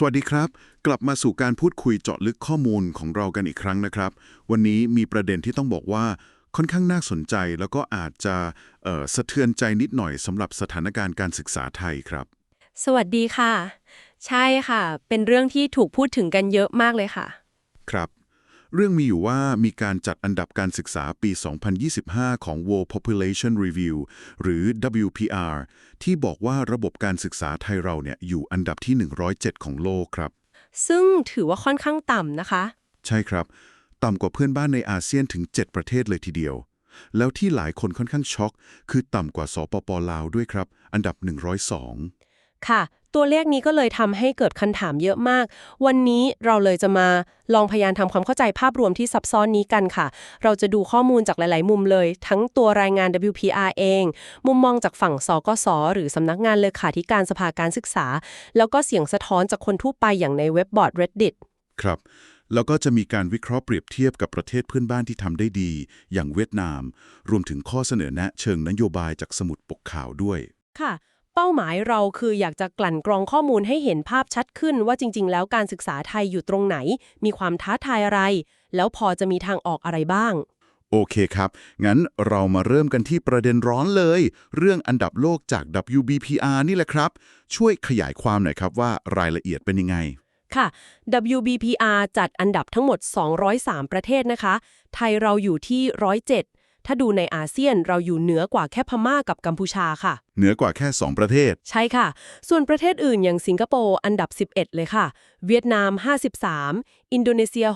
สวัสดีครับ กลับมาสู่การพูดคุยเจาะลึกข้อมูลของเรากันอีกครั้งนะครับ วันนี้มีประเด็นที่ต้องบอกว่าค่อนข้างน่าสนใจแล้วก็อาจจะเอ่อสะเทือนใจนิดหน่อยสำหรับสถานการณ์การศึกษาไทยครับ สวัสดีค่ะ ใช่ค่ะ เป็นเรื่องที่ถูกพูดถึงกันเยอะมากเลยค่ะ ครับ เรื่องมีอยู่ว่ามีการจัดอันดับการศึกษาปี 2025 ของ World Population Review หรือ WPR ที่บอกว่าระบบการศึกษาไทยเราเนี่ยอยู่อันดับที่ 107 ของโลกครับ ซึ่งถือว่าค่อนข้างต่ำนะคะ ใช่ครับ ต่ำกว่าเพื่อนบ้านในอาเซียนถึง 7 ประเทศเลยทีเดียว แล้วที่หลายคนค่อนข้างช็อก คือต่ำกว่าสปปลาวด้วยครับ อันดับ 102 ค่ะ ตัวเลขนี้ก็เลยทำให้เกิดคำถามเยอะมาก วันนี้เราเลยจะมาลองพยายามทำความเข้าใจภาพรวมที่ซับซ้อนนี้กันค่ะ เราจะดูข้อมูลจากหลาย ๆ มุมเลย ทั้งตัวรายงาน WPR เอง มุมมองจากฝั่งสกสหรือสำนักงานเลขาธิการสภาการศึกษา แล้วก็เสียงสะท้อนจากคนทั่วไปอย่างในเว็บบอร์ด Reddit ครับแล้วก็จะมีการวิเคราะห์เปรียบเทียบกับประเทศเพื่อนบ้านที่ทำได้ดี อย่างเวียดนาม รวมถึงข้อเสนอแนะเชิงนโยบายจากสมุดปกข่าวด้วย ค่ะ เป้าหมายเราคืออยากจะกลั่นกรองข้อมูลให้เห็นภาพชัดขึ้นว่าจริง ๆ แล้วการศึกษาไทยอยู่ตรงไหน มีความท้าทายอะไร แล้วพอจะมีทางออกอะไรบ้าง โอเคครับ งั้นเรามาเริ่มกันที่ประเด็นร้อนเลย เรื่องอันดับโลกจาก WBPR นี่แหละครับ ช่วยขยายความหน่อยครับว่ารายละเอียดเป็นยังไงค่ะ WBPR จัดอันดับทั้งหมด 203 ประเทศนะคะ ไทยเราอยู่ที่ 107 ถ้าดูในอาเซียนเราอยู่เหนือกว่าแค่พม่ากับกัมพูชาค่ะ เหนือกว่าแค่ 2 ประเทศ ใช่ค่ะ ส่วนประเทศอื่นอย่างสิงคโปร์อันดับ 11 เลยค่ะ เวียดนาม 53 อินโดนีเซีย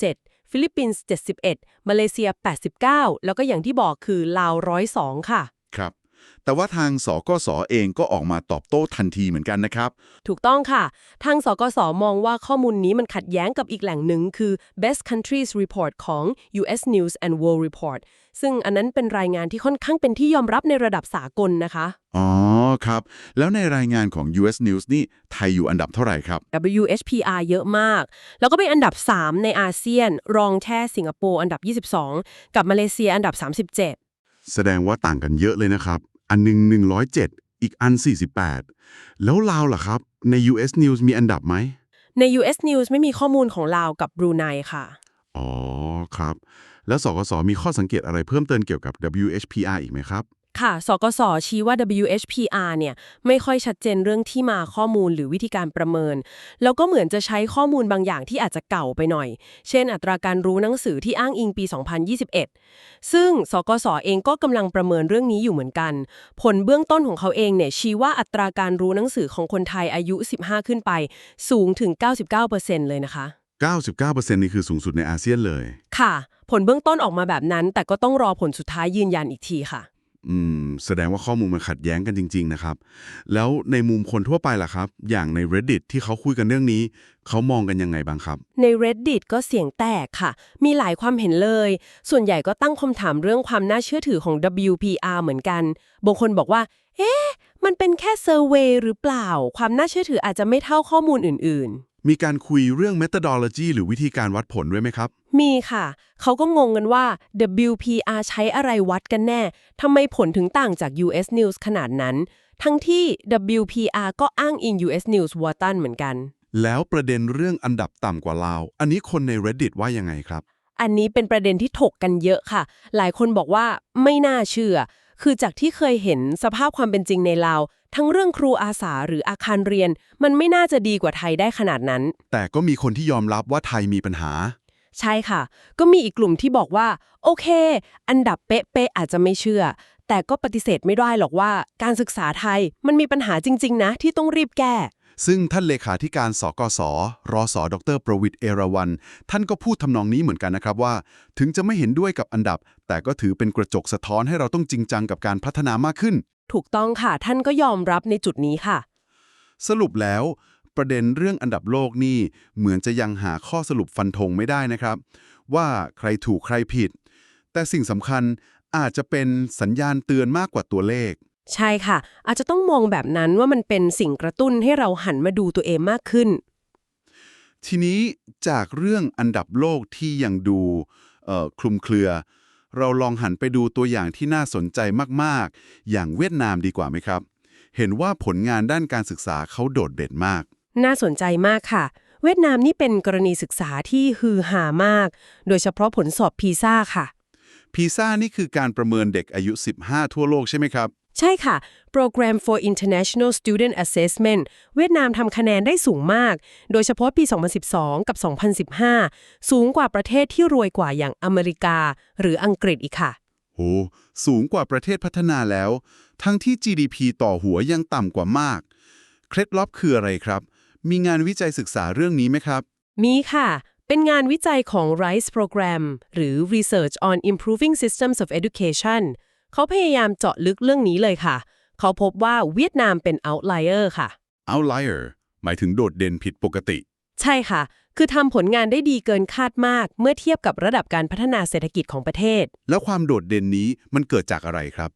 67 ฟิลิปปินส์ 71 มาเลเซีย 89 แล้วก็อย่างที่บอกคือลาว 102 ค่ะ ครับ แต่ว่าทางสกสเองก็ออกมาตอบโต้ทันทีเหมือนกันนะครับ ถูกต้องค่ะ ทางสกสมองว่าข้อมูลนี้มันขัดแย้งกับอีกแหล่งหนึ่งคือ Best Countries Report ของ US News and World Report ซึ่งอันนั้นเป็นรายงานที่ค่อนข้างเป็นที่ยอมรับในระดับสากลนะคะ อ๋อครับ แล้วในรายงานของ US News นี่ไทยอยู่อันดับเท่าไหร่ครับ WHPR เยอะมาก แล้วก็เป็นอันดับ 3 ในอาเซียน รองแค่สิงคโปร์อันดับ 22 กับมาเลเซียอันดับ 37 แสดงว่าต่างกันเยอะเลยนะครับ อันหนึง107 อีกอัน 48 แล้วลาวล่ะครับ ใน US News มีอันดับไหม ใน US News ไม่มีข้อมูลของลาวกับบรูไนค่ะ อ๋อ ครับ แล้วสกสมีข้อสังเกตอะไรเพิ่มเติมเกี่ยวกับ WHPR อีกไหมครับ ค่ะ สกส ชี้ว่า WHPR เนี่ยไม่ค่อยชัดเจนเรื่องที่มาข้อมูลหรือวิธีการประเมิน แล้วก็เหมือนจะใช้ข้อมูลบางอย่างที่อาจจะเก่าไปหน่อย เช่น อัตราการรู้หนังสือที่อ้างอิงปี 2021 ซึ่งสกส เองก็กำลังประเมินเรื่องนี้อยู่เหมือนกัน ผลเบื้องต้นของเขาเองเนี่ยชี้ว่าอัตราการรู้หนังสือของคนไทยอายุ 15 ขึ้นไปสูงถึง 99%เลยนะคะ 99%นี่คือสูงสุดในอาเซียนเลย ค่ะ ผลเบื้องต้นออกมาแบบนั้น แต่ก็ต้องรอผลสุดท้ายยืนยันอีกทีค่ะ อืม แสดงว่าข้อมูลมันขัดแย้งกันจริง ๆ นะครับ แล้วในมุมคนทั่วไปล่ะครับ อย่างใน Reddit ที่เขาคุยกันเรื่องนี้ เขามองกันยังไงบ้างครับ ใน Reddit ก็เสียงแตกค่ะ มีหลายความเห็นเลย ส่วนใหญ่ก็ตั้งคำถามเรื่องความน่าเชื่อถือของ WPR เหมือนกัน บางคนบอกว่า เอ๊ะ มันเป็นแค่เซอร์เวยหรือเปล่า ความน่าเชื่อถืออาจจะไม่เท่าข้อมูลอื่น ๆ มีการคุยเรื่อง methodology หรือวิธีการวัดผลด้วยไหมครับๆมีค่ะ เขาก็งงกันว่า WPR ใช้อะไรวัดกันแน่ ทำไมผลถึงต่างจาก US News ขนาดนั้น ทั้งที่ WPR ก็อ้างอิง US News Wharton เหมือนกัน แล้วประเด็นเรื่องอันดับต่ำกว่าลาว อันนี้คนใน Reddit ว่ายังไงครับ อันนี้เป็นประเด็นที่ถกกันเยอะค่ะ หลายคนบอกว่าไม่น่าเชื่อ คือจากที่เคยเห็นสภาพความเป็นจริงในลาว ทั้งเรื่องครูอาสาหรืออาคารเรียน มันไม่น่าจะดีกว่าไทยได้ขนาดนั้น แต่ก็มีคนที่ยอมรับว่าไทยมีปัญหา ใช่ค่ะ ก็มีอีกกลุ่มที่บอกว่า โอเค อันดับเป๊ะๆอาจจะไม่เชื่อ แต่ก็ปฏิเสธไม่ได้หรอกว่า การศึกษาไทยมันมีปัญหาจริง ๆ นะที่ต้องรีบแก้ ซึ่งท่านเลขาธิการสกสรสดรประวิทย์เอราวัน ท่านก็พูดทำนองนี้เหมือนกันนะครับว่า ถึงจะไม่เห็นด้วยกับอันดับ แต่ก็ถือเป็นกระจกสะท้อนให้เราต้องจริงจังกับการพัฒนามากขึ้น ถูกต้องค่ะ ท่านก็ยอมรับในจุดนี้ค่ะ สรุปแล้ว ประเด็นเรื่องอันดับโลกนี่เหมือนจะยังหาข้อสรุปฟันธงไม่ได้นะครับ ว่าใครถูกใครผิด แต่สิ่งสำคัญอาจจะเป็นสัญญาณเตือนมากกว่าตัวเลข ใช่ค่ะ อาจจะต้องมองแบบนั้นว่ามันเป็นสิ่งกระตุ้นให้เราหันมาดูตัวเองมากขึ้น ทีนี้จากเรื่องอันดับโลกที่ยังดูเอ่อคลุมเครือ เราลองหันไปดูตัวอย่างที่น่าสนใจมากๆ อย่างเวียดนามดีกว่าไหมครับ เห็นว่าผลงานด้านการศึกษาเขาโดดเด่นมาก น่าสนใจมากค่ะ เวียดนามนี่เป็นกรณีศึกษาที่ฮือหามาก โดยเฉพาะผลสอบพีซ่าค่ะ พีซ่านี่คือการประเมินเด็กอายุ 15 ทั่วโลกใช่ไหมครับ ใช่ค่ะ Program for International Student Assessment เวียดนามทำคะแนนได้สูงมาก โดยเฉพาะปี 2012 กับ 2015 สูงกว่าประเทศที่รวยกว่าอย่างอเมริกา หรืออังกฤษอีกค่ะโหสูงกว่าประเทศพัฒนาแล้ว ทั้งที่ GDP ต่อหัวยังต่ำกว่ามาก เคล็ดลับคืออะไรครับ มีงานวิจัยศึกษาเรื่องนี้ไหมครับ มีค่ะ เป็นงานวิจัยของ RISE Program หรือ Research on Improving Systems of Education เขาพยายามเจาะลึกเรื่องนี้เลยค่ะ เขาพบว่าเวียดนามเป็น outlier ค่ะ outlier หมายถึงโดดเด่นผิดปกติ ใช่ค่ะ คือทำผลงานได้ดีเกินคาดมาก เมื่อเทียบกับระดับการพัฒนาเศรษฐกิจของประเทศ แล้วความโดดเด่นนี้มันเกิดจากอะไรครับ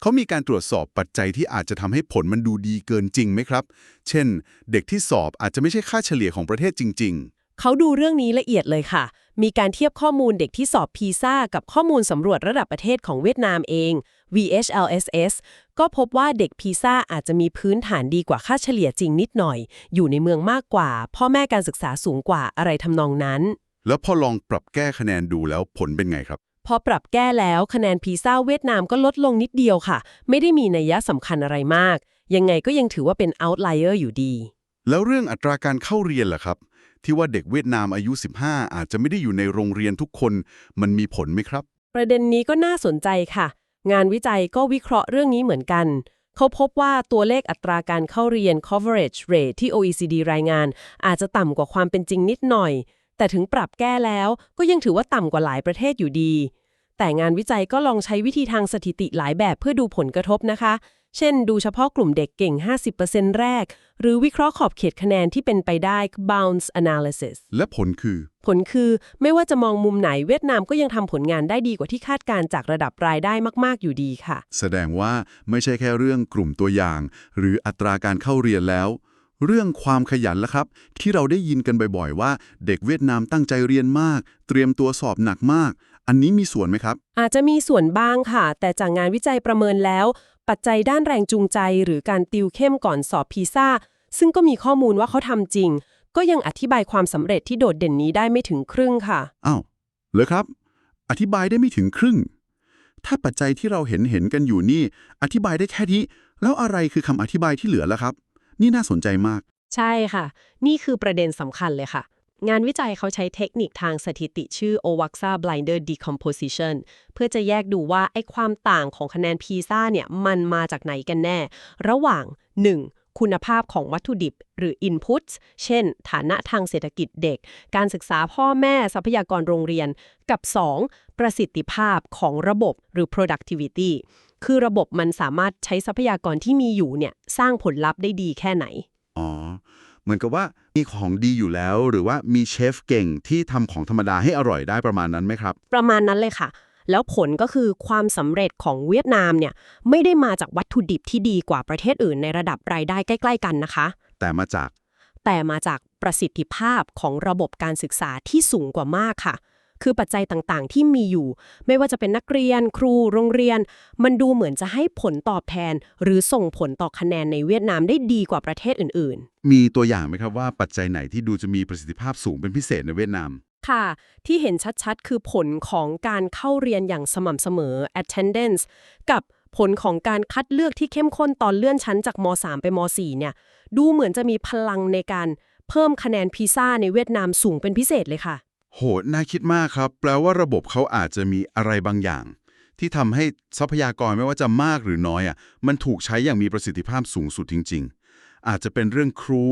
เขามีการตรวจสอบปัจจัยที่อาจจะทำให้ผลมันดูดีเกินจริงไหมครับ เช่น เด็กที่สอบอาจจะไม่ใช่ค่าเฉลี่ยของประเทศจริง เขาดูเรื่องนี้ละเอียดเลยค่ะ มีการเทียบข้อมูลเด็กที่สอบพีซ่ากับข้อมูลสำรวจระดับประเทศของเวียดนามเอง VHLSS ก็พบว่าเด็กพีซ่าอาจจะมีพื้นฐานดีกว่าค่าเฉลี่ยจริงนิดหน่อย อยู่ในเมืองมากกว่า พ่อแม่การศึกษาสูงกว่าอะไรทำนองนั้นๆแล้วพอลองปรับแก้คะแนนดูแล้วผลเป็นไงครับ พอปรับแก้แล้วคะแนนพีซ่าเวียดนามก็ลดลงนิดเดียวค่ะ ไม่ได้มีนัยยะสำคัญอะไรมาก ยังไงก็ยังถือว่าเป็น outlier อยู่ดี แล้วเรื่องอัตราการเข้าเรียนล่ะครับ ที่ว่าเด็กเวียดนามอายุ 15 อาจจะไม่ได้อยู่ในโรงเรียนทุกคน มันมีผลไหมครับ ประเด็นนี้ก็น่าสนใจค่ะ งานวิจัยก็วิเคราะห์เรื่องนี้เหมือนกัน เขาพบว่าตัวเลขอัตราการเข้าเรียน coverage rate ที่ OECD รายงาน อาจจะต่ำกว่าความเป็นจริงนิดหน่อย แต่ถึงปรับแก้แล้วก็ยังถือว่าต่ำกว่าหลายประเทศอยู่ดี แต่งานวิจัยก็ลองใช้วิธีทางสถิติหลายแบบเพื่อดูผลกระทบนะคะ เช่น ดูเฉพาะกลุ่มเด็กเก่ง 50%แรก หรือวิเคราะห์ขอบเขตคะแนนที่เป็นไปได้ bounds analysis และผลคือ ผลคือไม่ว่าจะมองมุมไหนเวียดนามก็ยังทำผลงานได้ดีกว่าที่คาดการณ์จากระดับรายได้มากๆอยู่ดีค่ะ แสดงว่าไม่ใช่แค่เรื่องกลุ่มตัวอย่าง หรืออัตราการเข้าเรียนแล้วเรื่องความขยันละครับ ที่เราได้ยินกันบ่อยๆ ว่า เด็กเวียดนามตั้งใจเรียนมาก เตรียมตัวสอบหนักมาก อันนี้มีส่วนไหมครับ อาจจะมีส่วนบ้างค่ะ แต่จากงานวิจัยประเมินแล้ว ปัจจัยด้านแรงจูงใจ หรือการติวเข้มก่อนสอบพีซ่า ซึ่งก็มีข้อมูลว่าเขาทำจริง ก็ยังอธิบายความสำเร็จที่โดดเด่นนี้ได้ไม่ถึงครึ่งค่ะ อ้าวเหรอครับ อธิบายได้ไม่ถึงครึ่ง ถ้าปัจจัยที่เราเห็นเห็นกันอยู่นี่ อธิบายได้แค่นี้ แล้วอะไรคือคำอธิบายที่เหลือล่ะครับ นี่น่าสนใจมาก ใช่ค่ะ นี่คือประเด็นสำคัญเลยค่ะ งานวิจัยเขาใช้เทคนิคทางสถิติชื่อ OWAXA Blinder Decomposition เพื่อจะแยกดูว่าไอ้ความต่างของคะแนนพีซ่าเนี่ยมันมาจากไหนกันแน่ ระหว่าง 1. คุณภาพของวัตถุดิบหรือ Inputs เช่น ฐานะทางเศรษฐกิจเด็ก การศึกษาพ่อแม่ทรัพยากรโรงเรียน กับ 2. ประสิทธิภาพของระบบหรือ productivity คือระบบมันสามารถใช้ทรัพยากรที่มีอยู่เนี่ยสร้างผลลัพธ์ได้ดีแค่ไหน อ๋อ เหมือนกับว่ามีของดีอยู่แล้ว หรือว่ามีเชฟเก่งที่ทำของธรรมดาให้อร่อยได้ประมาณนั้นไหมครับ ประมาณนั้นเลยค่ะ แล้วผลก็คือความสำเร็จของเวียดนามเนี่ยไม่ได้มาจากวัตถุดิบที่ดีกว่าประเทศอื่นในระดับรายได้ใกล้ ๆ กันนะคะ แต่มาจากแต่มาจากประสิทธิภาพของระบบการศึกษาที่สูงกว่ามากค่ะ คือปัจจัยต่างๆ ที่มีอยู่ ไม่ว่าจะเป็นนักเรียน ครูโรงเรียน มันดูเหมือนจะให้ผลตอบแทน หรือส่งผลต่อคะแนนในเวียดนามได้ดีกว่าประเทศอื่น ๆ มีตัวอย่างไหมครับว่าปัจจัยไหนที่ดูจะมีประสิทธิภาพสูงเป็นพิเศษในเวียดนามค่ะ ที่เห็นชัดๆ คือผลของการเข้าเรียนอย่างสม่ำเสมอ attendance กับผลของการคัดเลือกที่เข้มข้นตอนเลื่อนชั้นจากม .3 ไปม .4 เนี่ย ดูเหมือนจะมีพลังในการเพิ่มคะแนนพีซ่าในเวียดนามสูงเป็นพิเศษเลยค่ะ โหน่าคิดมากครับ แปลว่าระบบเขาอาจจะมีอะไรบางอย่าง ที่ทำให้ทรัพยากรไม่ว่าจะมากหรือน้อยอะมันถูกใช้อย่างมีประสิทธิภาพสูงสุดจริง ๆ อาจจะเป็นเรื่องครู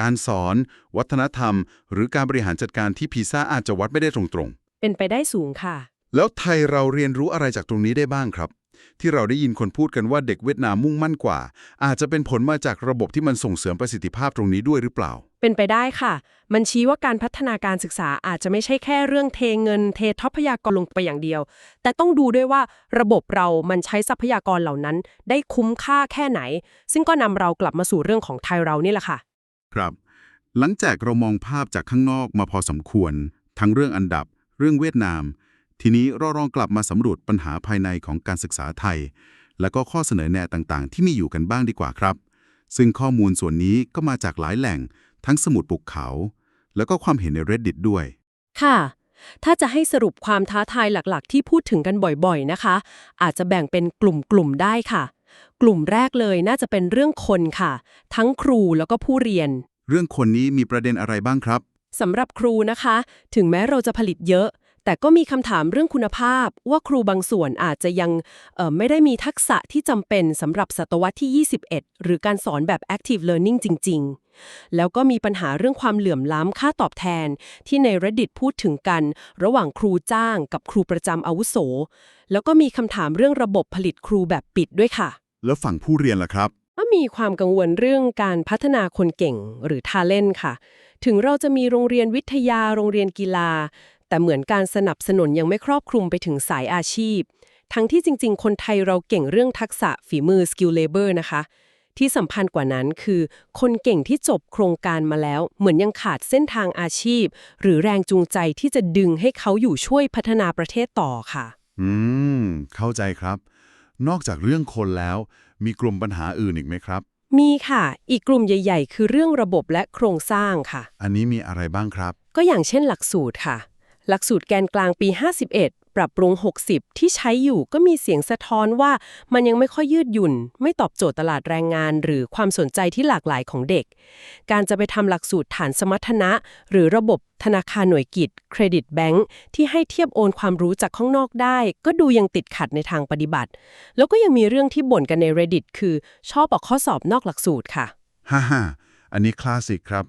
การสอน วัฒนธรรม หรือการบริหารจัดการที่พีซ่าอาจจะวัดไม่ได้ตรงๆ เป็นไปได้สูงค่ะ แล้วไทยเราเรียนรู้อะไรจากตรงนี้ได้บ้างครับ ที่เราได้ยินคนพูดกันว่าเด็กเวียดนามมุ่งมั่นกว่า อาจจะเป็นผลมาจากระบบที่มันส่งเสริมประสิทธิภาพตรงนี้ด้วยหรือเปล่า เป็นไปได้ค่ะ มันชี้ว่าการพัฒนาการศึกษาอาจจะไม่ใช่แค่เรื่องเทเงิน เททรัพยากรลงไปอย่างเดียว แต่ต้องดูด้วยว่าระบบเรามันใช้ทรัพยากรเหล่านั้น ได้คุ้มค่าแค่ไหน ซึ่งก็นำเรากลับมาสู่เรื่องของไทยเรานี่แหละค่ะ ครับ หลังจากเรามองภาพจากข้างนอกมาพอสมควร ทั้งเรื่องอันดับ เรื่องเวียดนาม ทีนี้เราลองกลับมาสำรวจปัญหาภายในของการศึกษาไทย และก็ข้อเสนอแนะต่างๆ ที่มีอยู่กันบ้างดีกว่าครับ ซึ่งข้อมูลส่วนนี้ก็มาจากหลายแหล่ง ทั้งสมุดปลุกเขา แล้วก็ความเห็นใน Reddit ด้วย ค่ะ ถ้าจะให้สรุปความท้าทายหลักๆ ที่พูดถึงกันบ่อยๆนะคะ อาจจะแบ่งเป็นกลุ่มๆได้ค่ะ กลุ่มแรกเลยน่าจะเป็นเรื่องคนค่ะ ทั้งครูแล้วก็ผู้เรียน เรื่องคนนี้มีประเด็นอะไรบ้างครับ สำหรับครูนะคะ ถึงแม้เราจะผลิตเยอะ แต่ก็มีคำถามเรื่องคุณภาพ ว่าครูบางส่วนอาจจะยังเอ่อไม่ได้มีทักษะที่จำเป็นสำหรับศตวรรษที่ 21 หรือการสอนแบบ active learning จริง ๆ แล้วก็มีปัญหาเรื่องความเหลื่อมล้ำค่าตอบแทน ที่ใน Reddit พูดถึงกัน ระหว่างครูจ้างกับครูประจำอาวุโส แล้วก็มีคำถามเรื่องระบบผลิตครูแบบปิดด้วยค่ะ แล้วฝั่งผู้เรียนล่ะครับ ก็มีความกังวลเรื่องการพัฒนาคนเก่งหรือทาเล่นค่ะ ถึงเราจะมีโรงเรียนวิทยาโรงเรียนกีฬา แต่เหมือนการสนับสนุนยังไม่ครอบคลุมไปถึงสายอาชีพ ทั้งที่จริง ๆ คนไทยเราเก่งเรื่องทักษะฝีมือ skill labor นะคะ ที่สำคัญกว่านั้นคือ คนเก่งที่จบโครงการมาแล้ว เหมือนยังขาดเส้นทางอาชีพ หรือแรงจูงใจที่จะดึงให้เขาอยู่ช่วยพัฒนาประเทศต่อค่ะ อืม เข้าใจครับ นอกจากเรื่องคนแล้ว มีกลุ่มปัญหาอื่นอีกไหมครับ มีค่ะ อีกกลุ่มใหญ่ ๆ คือเรื่องระบบและโครงสร้างค่ะ อันนี้มีอะไรบ้างครับ ก็อย่างเช่นหลักสูตรค่ะ หลักสูตรแกนกลางปี 51 ปรับปรุง 60 ที่ใช้อยู่ก็มีเสียงสะท้อนว่ามันยังไม่ค่อยยืดหยุ่น ไม่ตอบโจทย์ตลาดแรงงาน หรือความสนใจที่หลากหลายของเด็ก การจะไปทำหลักสูตรฐานสมรรถนะ หรือระบบธนาคารหน่วยกิจเครดิตแบงค์ที่ให้เทียบโอนความรู้จากข้างนอกได้ ก็ดูยังติดขัดในทางปฏิบัติ แล้วก็ยังมีเรื่องที่บ่นกันใน Reddit คือชอบออกข้อสอบนอกหลักสูตรค่ะฮ่าฮ่าอันนี้คลาสสิกครับ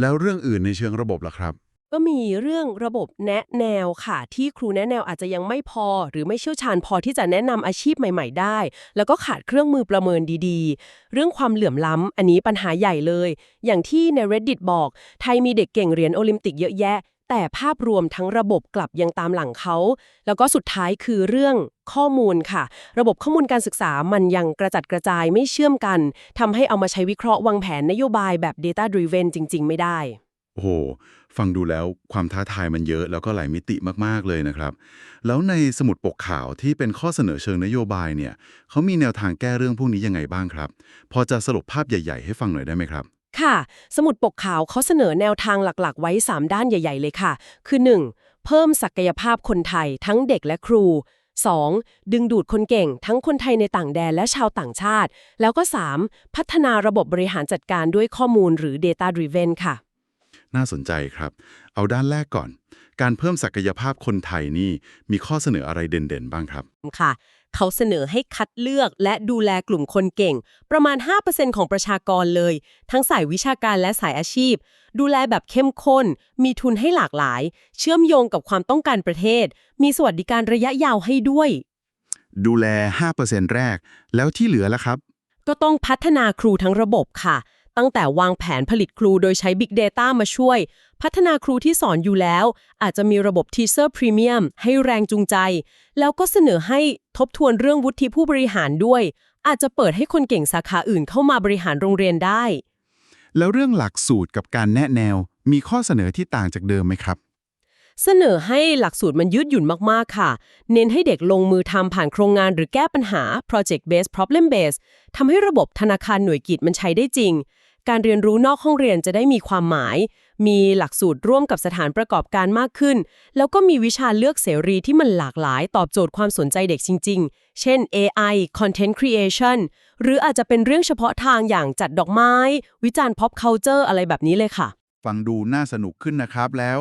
แล้วเรื่องอื่นในเชิงระบบล่ะครับ ก็มีเรื่องระบบแนะแนวค่ะ ที่ครูแนะแนวอาจจะยังไม่พอ หรือไม่เชี่ยวชาญพอที่จะแนะนำอาชีพใหม่ ๆ ได้ แล้วก็ขาดเครื่องมือประเมินดีๆ เรื่องความเหลื่อมล้ำอันนี้ปัญหาใหญ่เลย อย่างที่ใน Reddit บอก ไทยมีเด็กเก่งเหรียญโอลิมปิกเยอะแยะ แต่ภาพรวมทั้งระบบกลับยังตามหลังเขา แล้วก็สุดท้ายคือเรื่องข้อมูลค่ะ ระบบข้อมูลการศึกษามันยังกระจัดกระจายไม่เชื่อมกันทำให้เอามาใช้วิเคราะห์วางแผนนโยบายแบบ data driven จริง ๆ ไม่ได้ โอ้โห ฟังดูแล้วความท้าทายมันเยอะแล้วก็หลายมิติมากๆเลยนะครับ แล้วในสมุดปกข่าวที่เป็นข้อเสนอเชิงนโยบายเนี่ยเขามีแนวทางแก้เรื่องพวกนี้ยังไงบ้างครับ พอจะสรุปภาพใหญ่ๆ ให้ฟังหน่อยได้ไหมครับ ค่ะ สมุดปกขาวเขาเสนอแนวทางหลักๆ ไว้ 3 ด้านใหญ่ ๆ เลยค่ะ คือ 1. เพิ่มศักยภาพคนไทย ทั้งเด็กและครู 2. ดึงดูดคนเก่ง ทั้งคนไทยในต่างแดนและชาวต่างชาติ แล้วก็ 3. พัฒนาระบบบริหารจัดการด้วยข้อมูลหรือ data driven ค่ะ น่าสนใจครับ เอาด้านแรกก่อน การเพิ่มศักยภาพคนไทยนี่มีข้อเสนออะไรเด่นๆ บ้างครับ ค่ะ เขาเสนอให้คัดเลือกและดูแลกลุ่มคนเก่ง ประมาณ 5%ของประชากรเลย ทั้งสายวิชาการและสายอาชีพ ดูแลแบบเข้มข้น มีทุนให้หลากหลาย เชื่อมโยงกับความต้องการประเทศ มีสวัสดิการระยะยาวให้ด้วย ดูแล 5%แรก แล้วที่เหลือล่ะครับ ก็ต้องพัฒนาครูทั้งระบบค่ะ ตั้งแต่วางแผนผลิตครูโดยใช้ Big Data มาช่วย พัฒนาครูที่สอนอยู่แล้ว อาจจะมีระบบ Teacher Premium ให้แรงจูงใจ แล้วก็เสนอให้ทบทวนเรื่องวุฒิผู้บริหารด้วย อาจจะเปิดให้คนเก่งสาขาอื่นเข้ามาบริหารโรงเรียนได้ แล้วเรื่องหลักสูตรกับการแนะแนว มีข้อเสนอที่ต่างจากเดิมไหมครับเสนอให้หลักสูตรมันยืดหยุ่นมาก ๆ ค่ะ เน้นให้เด็กลงมือทำผ่านโครงงานหรือแก้ปัญหา project based problem based ทำให้ระบบธนาคารหน่วยกิจมันใช้ได้จริง การเรียนรู้นอกห้องเรียนจะได้มีความหมาย มีหลักสูตรร่วมกับสถานประกอบการมากขึ้น แล้วก็มีวิชาเลือกเสรีที่มันหลากหลาย ตอบโจทย์ความสนใจเด็กจริง ๆ เช่น AI content creation หรืออาจจะเป็นเรื่องเฉพาะทางอย่างจัดดอกไม้ วิจารณ์ pop culture อะไรแบบนี้เลยค่ะ ฟังดูน่าสนุกขึ้นนะครับแล้ว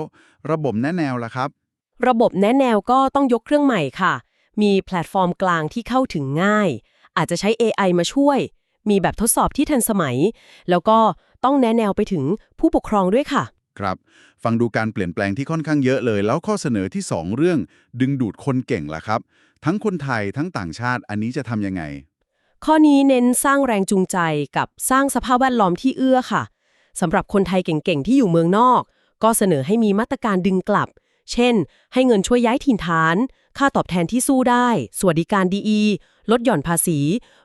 ระบบแนะแนวล่ะครับ ระบบแนะแนวก็ต้องยกเครื่องใหม่ค่ะ มีแพลตฟอร์มกลางที่เข้าถึงง่าย อาจจะใช้ AI มาช่วย มีแบบทดสอบที่ทันสมัย แล้วก็ต้องแนะแนวไปถึงผู้ปกครองด้วยค่ะ ครับ ฟังดูการเปลี่ยนแปลงที่ค่อนข้างเยอะเลย แล้วข้อเสนอที่ 2 เรื่อง ดึงดูดคนเก่งล่ะครับ ทั้งคนไทยทั้งต่างชาติอันนี้จะทำยังไง ข้อนี้เน้นสร้างแรงจูงใจกับสร้างสภาพแวดล้อมที่เอื้อค่ะสำหรับคนไทยเก่งๆที่อยู่เมืองนอก ก็เสนอให้มีมาตรการดึงกลับ เช่น ให้เงินช่วยย้ายถิ่นฐาน ค่าตอบแทนที่สู้ได้ สวัสดิการดีลดหย่อนภาษี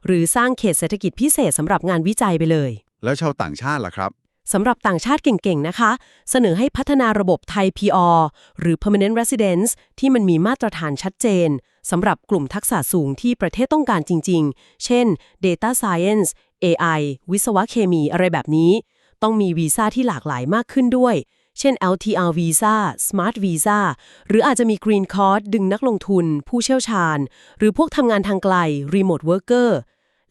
หรือสร้างเขตเศรษฐกิจพิเศษสำหรับงานวิจัยไปเลย แล้วชาวต่างชาติล่ะครับสำหรับต่างชาติเก่งๆ นะคะ เสนอให้พัฒนาระบบไทย PR หรือ Permanent Residence ที่มันมีมาตรฐานชัดเจนสำหรับกลุ่มทักษะสูงที่ประเทศต้องการจริง ๆ เช่น Data Science AI วิศวะเคมีอะไรแบบนี้ ต้องมีวีซ่าที่หลากหลายมากขึ้นด้วย เช่น LTR Visa Smart Visa หรืออาจจะมี Green Card ดึงนักลงทุน ผู้เชี่ยวชาญ หรือพวกทำงานทางไกล Remote Worker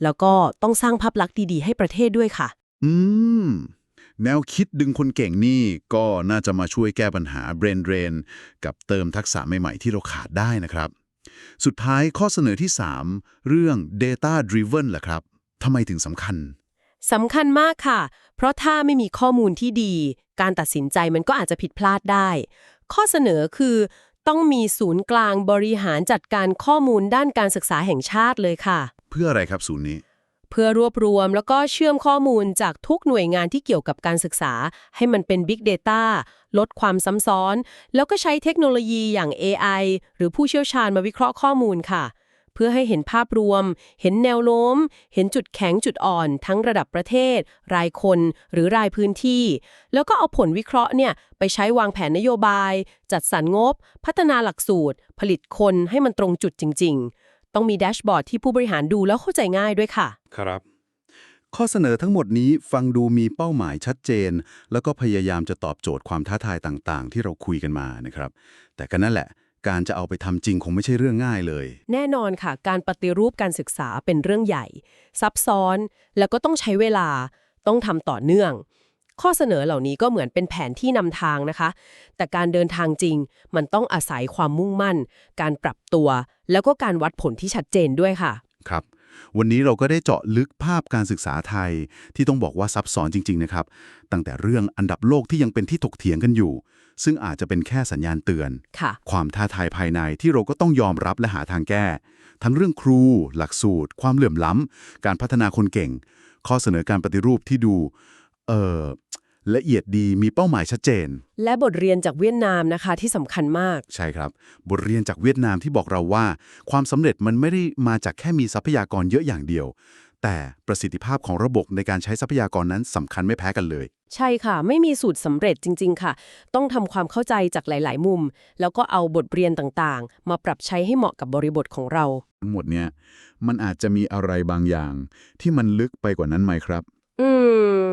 แล้วก็ต้องสร้างภาพลักษณ์ดีๆ ให้ประเทศด้วยค่ะ อืม แนวคิดดึงคนเก่งนี่ก็น่าจะมาช่วยแก้ปัญหา brain drain กับเติมทักษะใหม่ๆ ที่เราขาดได้นะครับ สุดท้ายข้อเสนอที่ 3 เรื่อง data driven ล่ะครับทำไมถึงสำคัญสำคัญมากค่ะ เพราะถ้าไม่มีข้อมูลที่ดี การตัดสินใจมันก็อาจจะผิดพลาดได้ ข้อเสนอคือ ต้องมีศูนย์กลางบริหารจัดการข้อมูลด้านการศึกษาแห่งชาติเลยค่ะ เพื่ออะไรครับศูนย์นี้ เพื่อรวบรวมแล้วก็เชื่อมข้อมูลจากทุกหน่วยงานที่เกี่ยวกับการศึกษา ให้มันเป็น Big Data ลดความซ้ำซ้อน แล้วก็ใช้เทคโนโลยีอย่าง AI หรือผู้เชี่ยวชาญมาวิเคราะห์ข้อมูลค่ะ เพื่อให้เห็นภาพรวม เห็นแนวโน้ม เห็นจุดแข็งจุดอ่อน ทั้งระดับประเทศ รายคน หรือรายพื้นที่ แล้วก็เอาผลวิเคราะห์เนี่ยไปใช้วางแผนนโยบาย จัดสรรงบ พัฒนาหลักสูตร ผลิตคนให้มันตรงจุดจริง ๆ ต้องมีแดชบอร์ดที่ผู้บริหารดูแล้วเข้าใจง่ายด้วยค่ะ ครับ ข้อเสนอทั้งหมดนี้ฟังดูมีเป้าหมายชัดเจน แล้วก็พยายามจะตอบโจทย์ความท้าทายต่างๆ ที่เราคุยกันมานะครับ แต่ก็นั่นแหละ การจะเอาไปทำจริงคงไม่ใช่เรื่องง่ายเลย แน่นอนค่ะ การปฏิรูปการศึกษาเป็นเรื่องใหญ่ ซับซ้อน แล้วก็ต้องใช้เวลา ต้องทำต่อเนื่อง ข้อเสนอเหล่านี้ก็เหมือนเป็นแผนที่นำทางนะคะ แต่การเดินทางจริง มันต้องอาศัยความมุ่งมั่น การปรับตัว แล้วก็การวัดผลที่ชัดเจนด้วยค่ะ ครับวันนี้เราก็ได้เจาะลึกภาพการศึกษาไทยที่ต้องบอกว่าซับซ้อนจริง ๆ นะครับ ตั้งแต่เรื่องอันดับโลกที่ยังเป็นที่ถกเถียงกันอยู่ ซึ่งอาจจะเป็นแค่สัญญาณเตือน ค่ะความท้าทายภายในที่เราก็ต้องยอมรับและหาทางแก้ ทั้งเรื่องครู หลักสูตร ความเหลื่อมล้ำ การพัฒนาคนเก่ง ข้อเสนอการปฏิรูปที่ดู เอ่อละเอียดดีมีเป้าหมายชัดเจน และบทเรียนจากเวียดนามนะคะที่สำคัญมาก ใช่ครับ บทเรียนจากเวียดนามที่บอกเราว่า ความสำเร็จมันไม่ได้มาจากแค่มีทรัพยากรเยอะอย่างเดียว แต่ประสิทธิภาพของระบบในการใช้ทรัพยากรนั้นสำคัญไม่แพ้กันเลย ใช่ค่ะ ไม่มีสูตรสำเร็จจริง ๆ ค่ะ ต้องทำความเข้าใจจากหลาย ๆ มุม แล้วก็เอาบทเรียนต่างๆ มาปรับใช้ให้เหมาะกับบริบทของเรา ทั้งหมดเนี่ยมันอาจจะมีอะไรบางอย่าง ที่มันลึกไปกว่านั้นไหมครับ อืม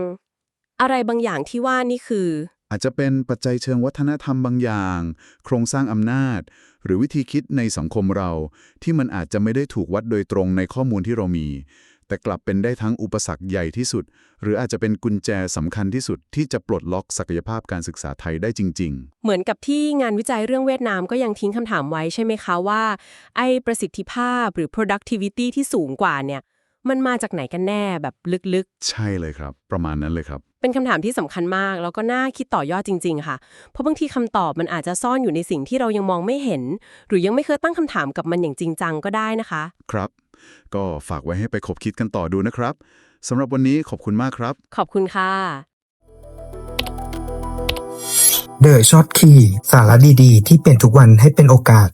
อะไรบางอย่างที่ว่านี่คือ อาจจะเป็นปัจจัยเชิงวัฒนธรรมบางอย่าง โครงสร้างอำนาจ หรือวิธีคิดในสังคมเรา ที่มันอาจจะไม่ได้ถูกวัดโดยตรงในข้อมูลที่เรามี แต่กลับเป็นได้ทั้งอุปสรรคใหญ่ที่สุด หรืออาจจะเป็นกุญแจสำคัญที่สุดที่จะปลดล็อกศักยภาพการศึกษาไทยได้จริงเหมือนกับที่งานวิจัยเรื่องเวียดนามก็ยังทิ้งคำถามไว้ใช่ไหมคะว่า ไอ้ประสิทธิภาพหรือ productivity ที่สูงกว่าเนี่ยมันมาจากไหนกันแน่แบบลึกๆ ใช่เลยครับ ประมาณนั้นเลยครับๆเป็นคำถามที่สำคัญมาก แล้วก็น่าคิดต่อยอดจริง ๆ ค่ะ เพราะบางทีคำตอบมันอาจจะซ่อนอยู่ในสิ่งที่เรายังมองไม่เห็น หรือยังไม่เคยตั้งคำถามกับมันอย่างจริงจังก็ได้นะคะ ครับ ก็ฝากไว้ให้ไปคบคิดกันต่อดูนะครับสำหรับวันนี้ขอบคุณมากครับ ขอบคุณค่ะเดอะช็อตคีย์สาระดีๆ ที่เป็นทุกวันให้เป็นโอกาส